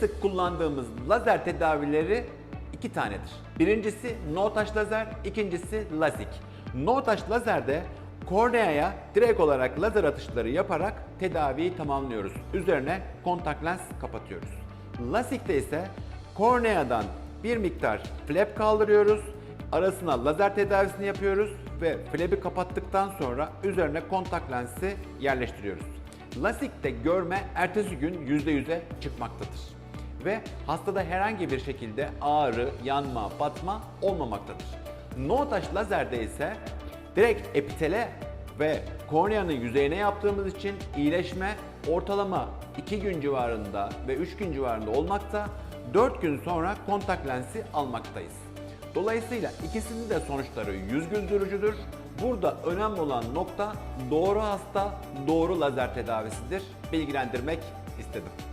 sık kullandığımız lazer tedavileri iki tanedir. Birincisi no touch lazer, ikincisi lasik. No touch lazerde korneaya direkt olarak lazer atışları yaparak tedaviyi tamamlıyoruz. Üzerine kontak lens kapatıyoruz. Lasikte ise korneadan bir miktar flap kaldırıyoruz. Arasına lazer tedavisini yapıyoruz ve flap'i kapattıktan sonra üzerine kontak lensi yerleştiriyoruz. Lasikte görme ertesi gün %100'e çıkmaktadır. Ve hastada herhangi bir şekilde ağrı, yanma, batma olmamaktadır. No touch lazerde ise direkt epitele ve korneanın yüzeyine yaptığımız için iyileşme ortalama 2 gün civarında ve 3 gün civarında olmakta, 4 gün sonra kontak lensi almaktayız. Dolayısıyla ikisinin de sonuçları yüz güldürücüdür. Burada önemli olan nokta doğru hasta, doğru lazer tedavisidir. Bilgilendirmek istedim.